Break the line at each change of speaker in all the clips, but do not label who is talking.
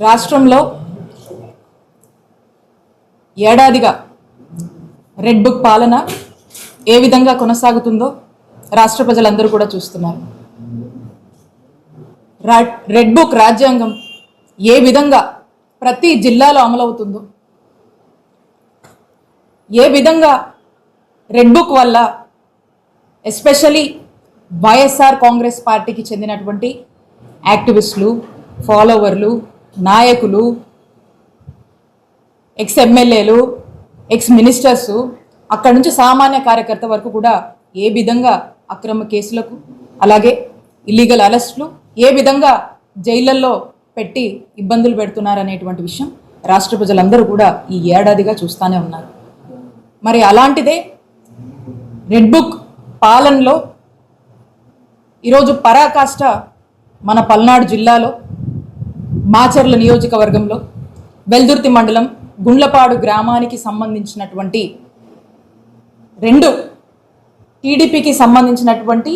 రాష్ట్రంలో ఏడాదిగా red book పాలన ఏ విధంగా కొనసాగుతుందో రాష్ట్ర ప్రజలందరూ కూడా చూస్తున్నారు. రా- రెడ్ బుక్ రాజ్యాంగం ఏ విధంగా ప్రతి జిల్లాలో అమలవుతుందో ఏ విధంగా రెడ్ బుక్ వల్ల ఎస్పెషలీ వైఎస్ఆర్ కాంగ్రెస్ పార్టీకి చెందినటువంటి యాక్టివిస్టులు ఫాలోవర్లు నాయకులు ఎక్స్ ఎమ్మెల్యేలు ఎక్స్ మినిస్టర్స్ అక్కడి నుంచి సామాన్య కార్యకర్త వరకు కూడా ఏ విధంగా అక్రమ కేసులకు అలాగే ఇల్లీగల్ అరెస్టులు ఏ విధంగా జైళ్ళల్లో పెట్టి ఇబ్బందులు పెడుతున్నారు అనేటువంటి విషయం రాష్ట్ర ప్రజలందరూ కూడా ఈ ఏడాదిగా చూస్తూనే ఉన్నారు. మరి అలాంటిదే రెడ్ బుక్ పాలనలో ఈరోజు పరాకాష్ట మన పల్నాడు జిల్లాలో మాచర్ల నియోజకవర్గంలో వెల్దుర్తి మండలం గుండ్లపాడు గ్రామానికి సంబంధించినటువంటి రెండు టీడీపీకి సంబంధించినటువంటి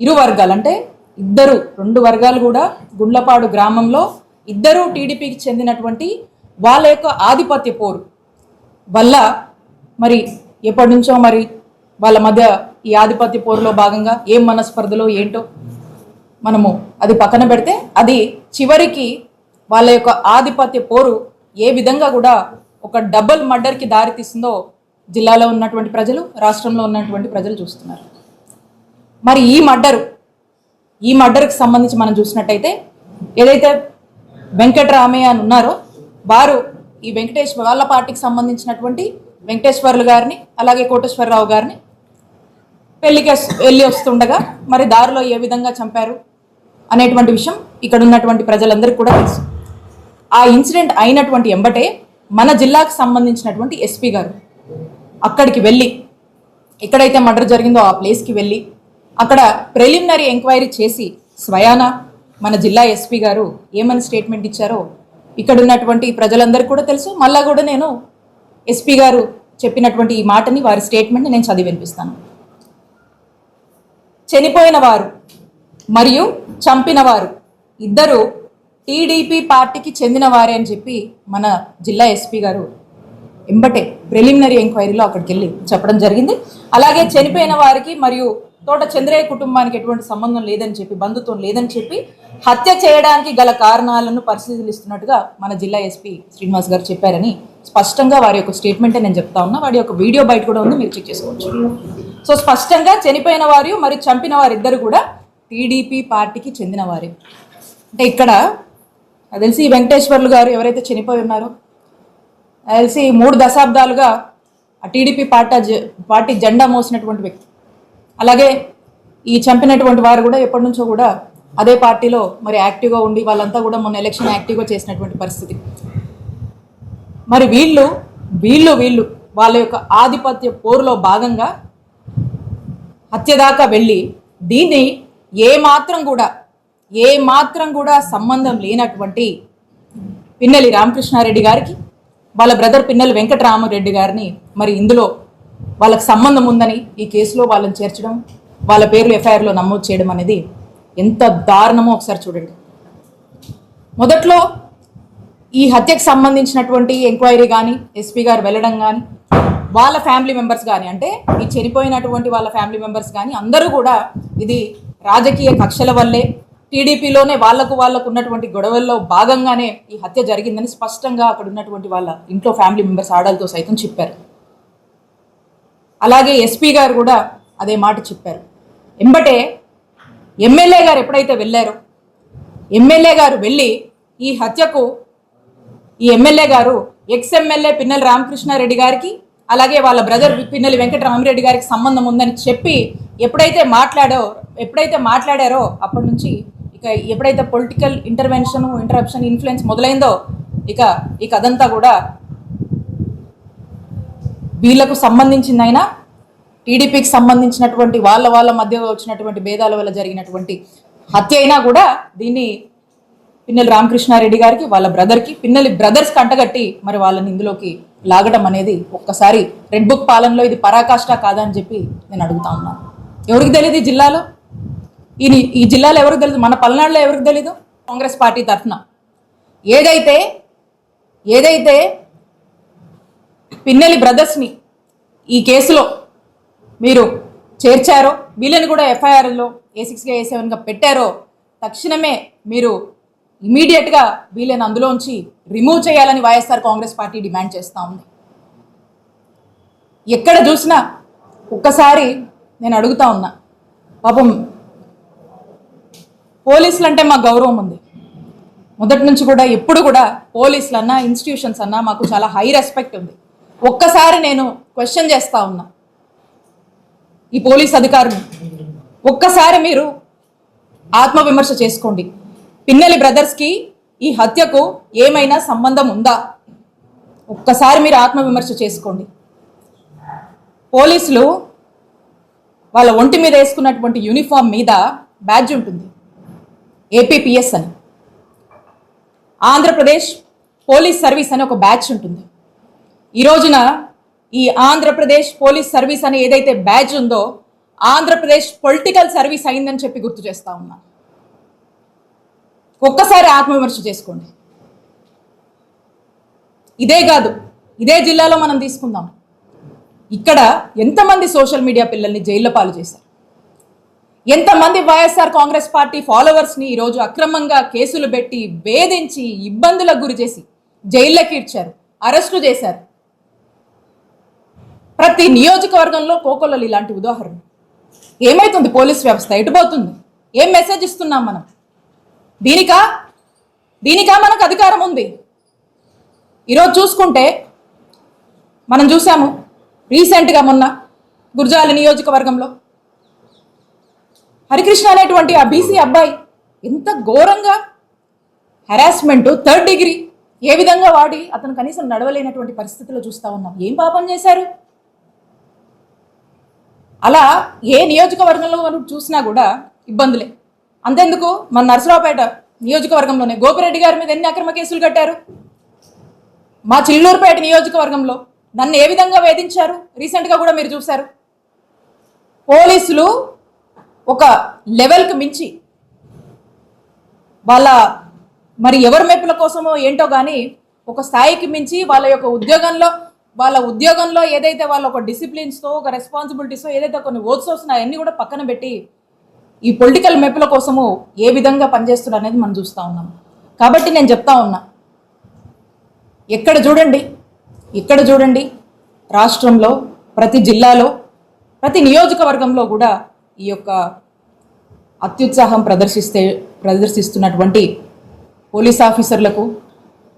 ఇరు వర్గాలు అంటే ఇద్దరు రెండు వర్గాలు కూడా గుండ్లపాడు గ్రామంలో ఇద్దరు టీడీపీకి చెందినటువంటి వాళ్ళ యొక్క ఆధిపత్య పోరు వల్ల మరి ఎప్పటి నుంచో మరి వాళ్ళ మధ్య ఈ ఆధిపత్య పోరులో భాగంగా ఏం మనస్పర్ధలో ఏంటో మనము అది పక్కన పెడితే అది చివరికి వాళ్ళ యొక్క ఆధిపత్య పోరు ఏ విధంగా కూడా ఒక డబుల్ మర్డర్కి దారితీస్తుందో జిల్లాలో ఉన్నటువంటి ప్రజలు రాష్ట్రంలో ఉన్నటువంటి ప్రజలు చూస్తున్నారు. మరి ఈ మర్డరు ఈ మర్డర్కి సంబంధించి మనం చూసినట్టయితే ఏదైతే వెంకటరామయ్య అని ఉన్నారో వారు ఈ వెంకటేశ్వర వాళ్ళ పార్టీకి సంబంధించినటువంటి వెంకటేశ్వర్లు గారిని అలాగే కోటేశ్వరరావు గారిని పెళ్ళికి వెళ్ళి వస్తుండగా మరి దారిలో ఏ విధంగా చంపారు? అనేటువంటి విషయం ఇక్కడ ఉన్నటువంటి ప్రజలందరికీ కూడా తెలుసు. ఆ ఇన్సిడెంట్ అయినటువంటి ఎంబటే మన జిల్లాకు సంబంధించినటువంటి ఎస్పీ గారు అక్కడికి వెళ్ళి ఎక్కడైతే మర్డర్ జరిగిందో ఆ ప్లేస్కి వెళ్ళి అక్కడ ప్రిలిమినరీ ఎంక్వైరీ చేసి స్వయాన మన జిల్లా ఎస్పీ గారు ఏమని స్టేట్మెంట్ ఇచ్చారో ఇక్కడ ఉన్నటువంటి ప్రజలందరికీ కూడా తెలుసు. మళ్ళా కూడా నేను ఎస్పీ గారు చెప్పినటువంటి ఈ మాటని వారి స్టేట్మెంట్ని నేను చదివి వినిపిస్తాను. చనిపోయిన వారు మరియు చంపినవారు. ఇద్దరు టీడీపీ పార్టీకి చెందినవారే అని చెప్పి మన జిల్లా ఎస్పీ గారు ఎంబటే ప్రిలిమినరీ ఎంక్వైరీలో అక్కడికి వెళ్ళి చెప్పడం జరిగింది. అలాగే చనిపోయిన వారికి మరియు తోట చంద్రయ్య కుటుంబానికి ఎటువంటి సంబంధం లేదని చెప్పి బంధుత్వం లేదని చెప్పి హత్య చేయడానికి గల కారణాలను పరిశీలిస్తున్నట్టుగా మన జిల్లా ఎస్పీ శ్రీనివాస్ గారు చెప్పారని స్పష్టంగా వారి యొక్క స్టేట్మెంటే నేను చెప్తా ఉన్నా. వాడి యొక్క వీడియో బయట కూడా ఉంది మీరు చెక్ చేసుకోవచ్చు. సో స్పష్టంగా చనిపోయిన వారు మరియు చంపిన వారిద్దరు కూడా టీడీపీ పార్టీకి చెందినవారే అంటే ఇక్కడ నాకు తెలిసి వెంకటేశ్వర్లు గారు ఎవరైతే చనిపోయి ఉన్నారో నాకు తెలిసి మూడు దశాబ్దాలుగా ఆ టీడీపీ పార్టీ జె- పార్టీ జెండా మోసినటువంటి వ్యక్తి. అలాగే ఈ చంపినటువంటి వారు కూడా ఎప్పటి నుంచో కూడా అదే పార్టీలో మరి యాక్టివ్గా ఉండి వాళ్ళంతా కూడా మొన్న ఎలక్షన్ యాక్టివ్గా చేసినటువంటి పరిస్థితి. మరి వీళ్ళు వీళ్ళు వీళ్ళు వాళ్ళ యొక్క ఆధిపత్య పోరులో భాగంగా హత్య దాకా వెళ్ళి దీన్ని ఏ మాత్రం కూడా ఏ మాత్రం కూడా సంబంధం లేనటువంటి పిన్నెలి రామకృష్ణారెడ్డి గారికి వాళ్ళ బ్రదర్ పిన్నెలి వెంకటరామరెడ్డి గారిని మరి ఇందులో వాళ్ళకి సంబంధం ఉందని ఈ కేసులో వాళ్ళని చేర్చడం వాళ్ళ పేర్లు ఎఫ్ఐఆర్లో నమోదు చేయడం అనేది ఎంత దారుణమో ఒకసారి చూడండి. మొదట్లో ఈ హత్యకు సంబంధించినటువంటి ఎంక్వైరీ కానీ ఎస్పీ గారు వెళ్ళడం కానీ వాళ్ళ ఫ్యామిలీ మెంబర్స్ కానీ అంటే ఈ చనిపోయినటువంటి వాళ్ళ ఫ్యామిలీ మెంబర్స్ కానీ అందరూ కూడా ఇది రాజకీయ కక్షల వల్లే టీడీపీలోనే వాళ్ళకు వాళ్ళకు ఉన్నటువంటి గొడవల్లో భాగంగానే ఈ హత్య జరిగిందని స్పష్టంగా అక్కడ ఉన్నటువంటి వాళ్ళ ఇంట్లో ఫ్యామిలీ మెంబర్స్ ఆడలతో సైతం చెప్పారు. అలాగే ఎస్పీ గారు కూడా అదే మాట చెప్పారు. ఎంబటే ఎమ్మెల్యే గారు ఎప్పుడైతే వెళ్ళారో ఎమ్మెల్యే గారు వెళ్ళి ఈ హత్యకు ఈ ఎమ్మెల్యే గారు ఎక్స్ ఎమ్మెల్యే పిన్నెల రామకృష్ణారెడ్డి గారికి అలాగే వాళ్ళ బ్రదర్ పిన్నెల వెంకటరామరెడ్డి గారికి సంబంధం ఉందని చెప్పి ఎప్పుడైతే మాట్లాడో ఎప్పుడైతే మాట్లాడారో అప్పటి నుంచి ఇక ఎప్పుడైతే పొలిటికల్ ఇంటర్వెన్షన్ ఇంటరప్షన్ ఇన్ఫ్లుయెన్స్ మొదలైందో ఇక ఈ కథంతా కూడా వీళ్ళకు సంబంధించిందైనా టీడీపీకి సంబంధించినటువంటి వాళ్ళ వాళ్ళ మధ్య వచ్చినటువంటి భేదాల వల్ల జరిగినటువంటి హత్య అయినా కూడా దీన్ని పిన్నెల రామకృష్ణారెడ్డి గారికి వాళ్ళ బ్రదర్కి పిన్నెలి బ్రదర్స్ కంటగట్టి మరి వాళ్ళని ఇందులోకి లాగడం అనేది ఒక్కసారి రెడ్ బుక్ పాలనలో ఇది పరాకాష్ట కాదా అని చెప్పి నేను అడుగుతా ఉన్నాను. ఎవరికి తెలియదు ఈ జిల్లాలో? ఈ ఈ జిల్లాలో ఎవరికి తెలియదు మన పల్నాడులో ఎవరికి తెలీదు? కాంగ్రెస్ పార్టీ తరఫున. ఏదైతే ఏదైతే పిన్నెలి బ్రదర్స్ని ఈ కేసులో మీరు చేర్చారో వీళ్ళని కూడా ఎఫ్ఐఆర్లో ఏ సిక్స్గా ఏ సెవెన్గా పెట్టారో తక్షణమే మీరు ఇమీడియట్గా వీళ్ళని అందులోంచి రిమూవ్ చేయాలని వైఎస్ఆర్ కాంగ్రెస్ పార్టీ డిమాండ్ చేస్తూ ఉంది. ఎక్కడ చూసినా ఒక్కసారి నేను అడుగుతా ఉన్నా. పాపం పోలీసులు అంటే మా గౌరవం ఉంది. మొదటి నుంచి కూడా ఎప్పుడు కూడా పోలీసులు అన్నా ఇన్స్టిట్యూషన్స్ అన్నా మాకు చాలా హై రెస్పెక్ట్ ఉంది. ఒక్కసారి నేను క్వశ్చన్ చేస్తా ఉన్నా. ఈ పోలీస్ అధికారులు ఒక్కసారి మీరు ఆత్మవిమర్శ చేసుకోండి. పిన్నెలి బ్రదర్స్కి ఈ హత్యకు ఏమైనా సంబంధం ఉందా? ఒక్కసారి మీరు ఆత్మవిమర్శ చేసుకోండి. పోలీసులు వాళ్ళ ఒంటి మీద వేసుకున్నటువంటి యూనిఫామ్ మీద బ్యాడ్జ్ ఉంటుంది. ఏపీపీఎస్ అని. ఆంధ్రప్రదేశ్ పోలీస్ సర్వీస్ అని ఒక బ్యాచ్ ఉంటుంది. ఈ రోజున ఈ ఆంధ్రప్రదేశ్ పోలీస్ సర్వీస్ అని ఏదైతే బ్యాచ్ ఉందో ఆంధ్రప్రదేశ్ పొలిటికల్ సర్వీస్ అయిందని చెప్పి గుర్తు చేస్తా ఉన్నా. ఒక్కసారి ఆత్మవిమర్శ చేసుకోండి. ఇదే కాదు ఇదే జిల్లాలో మనం తీసుకుందాం. ఇక్కడ ఎంతమంది సోషల్ మీడియా పిల్లల్ని జైల్లో పాలు చేశారు? ఎంతమంది వైఎస్ఆర్ కాంగ్రెస్ పార్టీ ఫాలోవర్స్ని ఈరోజు అక్రమంగా కేసులు పెట్టి వేధించి ఇబ్బందులకు గురి చేసి జైల్లోకి ఇచ్చారు అరెస్టు చేశారు? ప్రతి నియోజకవర్గంలో కోకొల్లలు ఇలాంటి ఉదాహరణ ఏమైతుంది పోలీస్ వ్యవస్థ? ఎటుపోతుంది ఏం మెసేజ్ ఇస్తున్నాం మనం? దీనికా? దీనికా మనకు అధికారం ఉంది. ఈరోజు చూసుకుంటే మనం చూసాము రీసెంట్గా మొన్న గుర్జాల నియోజకవర్గంలో హరికృష్ణ అనేటువంటి ఆ బీసీ అబ్బాయి ఎంత ఘోరంగా హెరాస్మెంట్ థర్డ్ డిగ్రీ ఏ విధంగా వాడి అతను కనీసం నడవలేనటువంటి పరిస్థితిలో చూస్తా ఉన్నాం. ఏం పాపం చేశారు? అలా ఏ నియోజకవర్గంలో మనం చూసినా కూడా ఇబ్బందులే. అంతెందుకు మన నరసరావుపేట నియోజకవర్గంలోనే గోపిరెడ్డి గారి మీద ఎన్ని అక్రమ కేసులు కట్టారు? మా చిల్లూరుపేట నియోజకవర్గంలో నన్ను ఏ విధంగా వేధించారు? రీసెంట్గా కూడా మీరు చూశారు. పోలీసులు ఒక లెవెల్కి మించి వాళ్ళ మరి ఎవరి మెప్పుల కోసమో ఏంటో కానీ ఒక స్థాయికి మించి వాళ్ళ యొక్క ఉద్యోగంలో వాళ్ళ ఉద్యోగంలో ఏదైతే వాళ్ళ ఒక డిసిప్లిన్స్తో ఒక రెస్పాన్సిబిలిటీస్తో ఏదైతే కొన్ని ఓట్స్ వస్తున్నాయో అన్నీ కూడా పక్కన పెట్టి ఈ పొలిటికల్ మెప్పుల కోసము ఏ విధంగా పనిచేస్తున్నారు అనేది మనం చూస్తూ ఉన్నాం. కాబట్టి నేను చెప్తా ఉన్నా ఎక్కడ చూడండి ఇక్కడ చూడండి రాష్ట్రంలో ప్రతి జిల్లాలో ప్రతి నియోజకవర్గంలో కూడా ఈ యొక్క అత్యుత్సాహం ప్రదర్శిస్తే ప్రదర్శిస్తున్నటువంటి పోలీస్ ఆఫీసర్లకు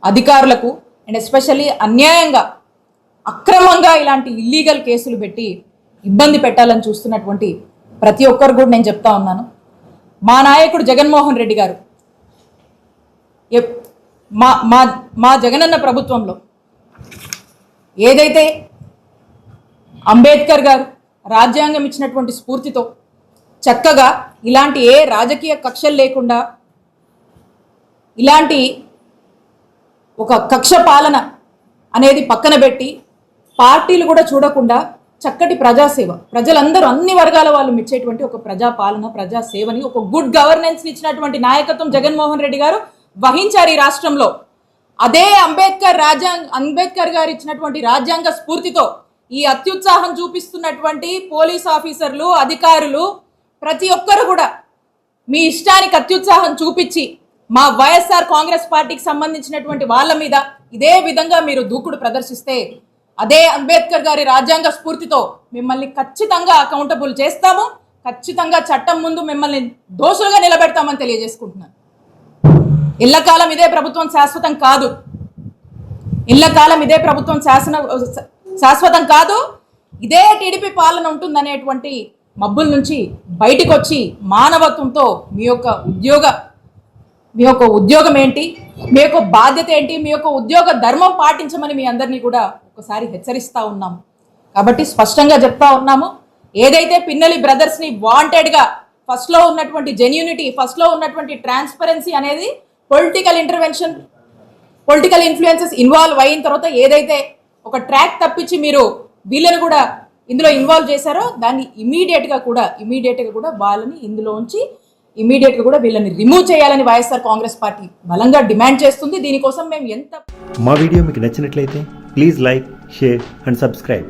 అధికారులకు అండ్ ఎస్పెషల్లీ అన్యాయంగా అక్రమంగా ఇలాంటి ఇల్లీగల్ కేసులు పెట్టి ఇబ్బంది పెట్టాలని చూస్తున్నటువంటి ప్రతి ఒక్కరు కూడా నేను చెప్తా ఉన్నాను. మా నాయకుడు జగన్మోహన్ రెడ్డి గారు ఎప్- మా మా మా జగనన్న ప్రభుత్వంలో ఏదైతే అంబేద్కర్ గారు రాజ్యాంగం ఇచ్చినటువంటి స్ఫూర్తితో చక్కగా ఇలాంటి ఏ రాజకీయ కక్షలు లేకుండా ఇలాంటి ఒక కక్ష పాలన అనేది పక్కన పెట్టి పార్టీలు కూడా చూడకుండా చక్కటి ప్రజాసేవ. ప్రజలందరూ అన్ని వర్గాల వాళ్ళు మెచ్చేటువంటి ఒక ప్రజా పాలన ఒక గుడ్ గవర్నెన్స్ ఇచ్చినటువంటి నాయకత్వం జగన్మోహన్ రెడ్డి గారు వహించారు ఈ రాష్ట్రంలో. అదే అంబేద్కర్ రాజ్యాంగ అంబేద్కర్ గారు ఇచ్చినటువంటి రాజ్యాంగ స్ఫూర్తితో ఈ అత్యుత్సాహం చూపిస్తున్నటువంటి పోలీస్ ఆఫీసర్లు అధికారులు ప్రతి ఒక్కరు కూడా మీ ఇష్టానికి అత్యుత్సాహం చూపించి మా వైఎస్ఆర్ కాంగ్రెస్ పార్టీకి సంబంధించినటువంటి వాళ్ళ మీద ఇదే విధంగా మీరు దూకుడు ప్రదర్శిస్తే అదే అంబేద్కర్ గారి రాజ్యాంగ స్ఫూర్తితో మిమ్మల్ని ఖచ్చితంగా అకౌంటబుల్ చేస్తాము. ఖచ్చితంగా చట్టం ముందు మిమ్మల్ని దోషులుగా నిలబెడతామని తెలియజేసుకుంటున్నాను. ఇళ్ళకాలం ఇదే ప్రభుత్వం శాశ్వతం కాదు. ఇళ్ళకాలం ఇదే ప్రభుత్వం శాసన శాశ్వతం కాదు. ఇదే టీడీపీ పాలన ఉంటుందనేటువంటి మబ్బుల నుంచి బయటకు వచ్చి మానవత్వంతో మీ యొక్క ఉద్యోగ మీ యొక్క ఉద్యోగం ఏంటి? మీ యొక్క బాధ్యత ఏంటి? మీ యొక్క ఉద్యోగ ధర్మం పాటించమని మీ అందరినీ కూడా ఒకసారి హెచ్చరిస్తూ ఉన్నాము కాబట్టి స్పష్టంగా చెప్తా ఉన్నాము. ఏదైతే పిన్నెలి బ్రదర్స్ని వాంటెడ్గా ఫస్ట్లో ఉన్నటువంటి జెన్యూనిటీ ఫస్ట్లో ఉన్నటువంటి ట్రాన్స్పరెన్సీ అనేది political intervention political influences involve అయిన తర్వాత ఏదైతే ఒక ట్రాక్ తప్పించి మీరు వీళ్ళని కూడా ఇందులో ఇన్వాల్వ్ చేశారో దాన్ని ఇమీడియట్గా కూడా ఇమీడియట్గా కూడా వాళ్ళని ఇందులోంచి ఇమీడియట్గా కూడా వీళ్ళని రిమూవ్ చేయాలని వైఎస్ఆర్ కాంగ్రెస్ పార్టీ బలంగా డిమాండ్ చేస్తుంది. దీనికోసం మేము ఎంత
మా వీడియో మీకు నచ్చినట్లయితే please like share and subscribe.